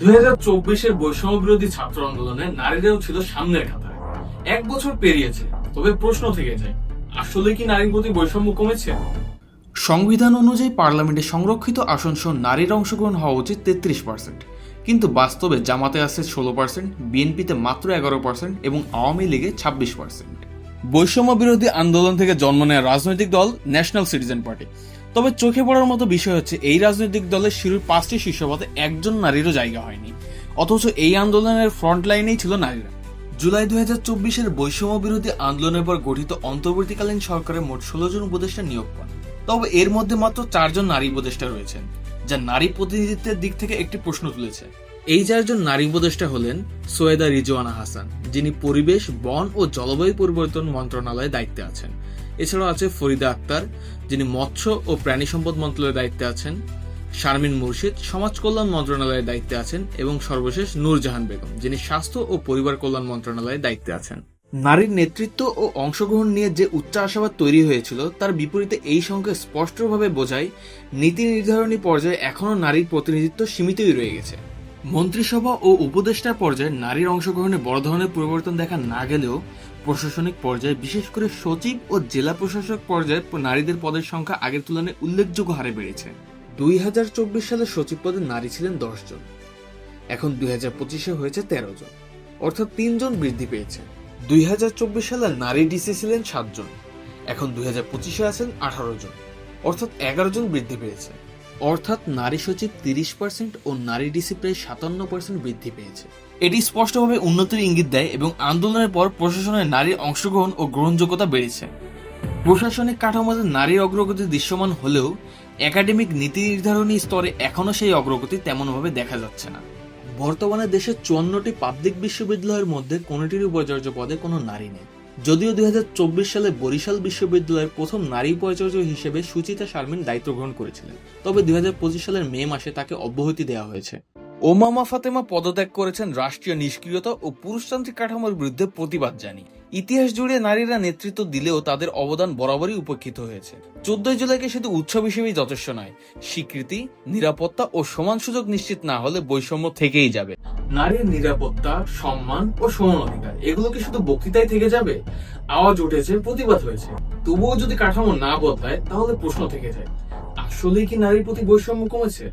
দুই হাজার চব্বিশের বৈষম্য বিরোধী ছাত্র আন্দোলনে নারীরাও ছিল সামনের কাতারে এক বছর পেরিয়েছে তবে প্রশ্ন থেকে যায় আসলে কি নারীর প্রতি বৈষম্য কমেছে? সংবিধান অনুযায়ী পার্লামেন্টে সংরক্ষিত আসন সহ নারীর অংশগ্রহণ হওয়া উচিত তেত্রিশ পার্সেন্ট। কিন্তু বাস্তবে জামাতে আছে ষোলো পার্সেন্ট বিএনপিতে মাত্র এগারো পার্সেন্ট এবং আওয়ামী লীগে ছাব্বিশ পার্সেন্ট। বৈষম্য বিরোধী আন্দোলন থেকে জন্ম নেওয়া রাজনৈতিক দল ন্যাশনাল সিটিজেন পার্টি। তবে চোখে পড়ার মতো বিষয় হচ্ছে, এই রাজনৈতিক দলের শিরুর পাঁচটি শীর্ষপদে একজন নারীরও জায়গা হয়নি। অথচ এই আন্দোলনের ফ্রন্ট লাইনেই ছিল নারীরা। জুলাই দুই হাজার চব্বিশের বৈষম্য বিরোধী আন্দোলনের পর গঠিত অন্তর্বর্তীকালীন সরকারের মোট ষোলো জন উপদেষ্টা নিয়োগ পান। তবে এর মধ্যে মাত্র চারজন নারী উপদেষ্টা রয়েছেন, যা নারী প্রতিনিধিত্বের দিক থেকে একটি প্রশ্ন তুলেছে। এই চারজন নারী উপদেষ্টা হলেন সৈয়দা রিজওয়ানা হাসান, যিনি পরিবেশ, বন ও জলবায়ু পরিবর্তন মন্ত্রণালয়ে দায়িত্বে আছেন। এছাড়াও আছে ফরিদা আক্তার, যিনি মৎস্য ও প্রাণী সম্পদ মন্ত্রণালয়ের দায়িত্বে আছেন, শারমিন মুর্শিদ, সমাজ কল্যাণ মন্ত্রণালয়ের দায়িত্বে আছেন, এবং সর্বশেষ নূরজাহান বেগম, যিনি স্বাস্থ্য ও পরিবার কল্যাণ মন্ত্রণালয়ের দায়িত্বে আছেন। নারীর নেতৃত্ব ও অংশগ্রহণ নিয়ে যে উচ্চ আশাবাদ তৈরি হয়েছিল, তার বিপরীতে এই সংখ্যা স্পষ্টভাবে বোঝায়, নীতি নির্ধারণী পর্যায়ে এখনও নারীর প্রতিনিধিত্ব সীমিতই রয়ে গেছে। মন্ত্রিসভা ও উপদেষ্টা পর্যায়ে নারীর অংশগ্রহণে বড় ধরনের পরিবর্তন দেখা না গেলেও প্রশাসনিক পর্যায়ে, বিশেষ করে সচিব ও জেলা প্রশাসক পর্যায়ে নারীদের পদের সংখ্যা আগের তুলনায় উল্লেখযোগ্য হারে বেড়েছে। দুই হাজার চব্বিশ সালে সচিব পদে নারী ছিলেন দশ জন। এখন দুই হাজার পঁচিশে হয়েছে তেরো জন। অর্থাৎ তিনজন বৃদ্ধি পেয়েছে। দুই হাজার চব্বিশ সালে নারী ডিসি ছিলেন সাতজন এখন দুই হাজার পঁচিশে আছেন আঠারো জন। অর্থাৎ এগারো জন বৃদ্ধি পেয়েছে। অর্থাৎ নারী সচিব তিরিশ পার্সেন্ট ও নারী ডিসি প্রায় সাতান্ন পার্সেন্ট বৃদ্ধি পেয়েছে। এটি স্পষ্টভাবে উন্নতির ইঙ্গিত দেয় এবং আন্দোলনের পর প্রশাসনে নারীর অংশগ্রহণ ও গ্রহণযোগ্যতা বেড়েছে। প্রশাসনিক কাঠামোতে নারীর অগ্রগতি দৃশ্যমান হলেও একাডেমিক নীতি নির্ধারণী স্তরে এখনও সেই অগ্রগতি তেমনভাবে দেখা যাচ্ছে না। বর্তমানে দেশের চুয়ান্নটি পাবলিক বিশ্ববিদ্যালয়ের মধ্যে কোনোটির উপাচার্য পদে কোনো নারী নেই। যদিও দুই হাজার চব্বিশ সালে বরিশাল বিশ্ববিদ্যালয়ের প্রথম নারী উপাচার্য হিসেবে সুচিতা শারমিন দায়িত্ব গ্রহণ করেছিলেন। তবে দুই হাজার পঁচিশ সালের মে মাসে তাকে অব্যাহতি দেওয়া হয়েছে। ওমামা ফাতেমা পদত্যাগ করেছেন রাষ্ট্রীয় নিষ্ক্রিয়তা ও পুরুষতান্ত্রিক কাঠামোর বিরুদ্ধে প্রতিবাদ জানিয়ে। ইতিহাস জুড়ে নারীরা নেতৃত্ব দিলেও তাদের অবদান বরাবরই উপেক্ষিত হয়েছে। চোদ্দই জুলাইকে শুধু উৎসব হিসেবেই যথেষ্ট নয়, স্বীকৃতি, নিরাপত্তা ও সমান সুযোগ নিশ্চিত না হলে বৈষম্য থেকেই যাবে। নারীর নিরাপত্তা, সম্মান ও সমান অধিকার, এগুলো কি শুধু বক্তৃতায় থেকে যাবে? আওয়াজ উঠেছে, প্রতিবাদ হয়েছে। তবুও যদি কাঠামো না বদলায়, তাহলে প্রশ্ন থেকে যায়, আসলেই কি নারীর প্রতি বৈষম্য কমেছে?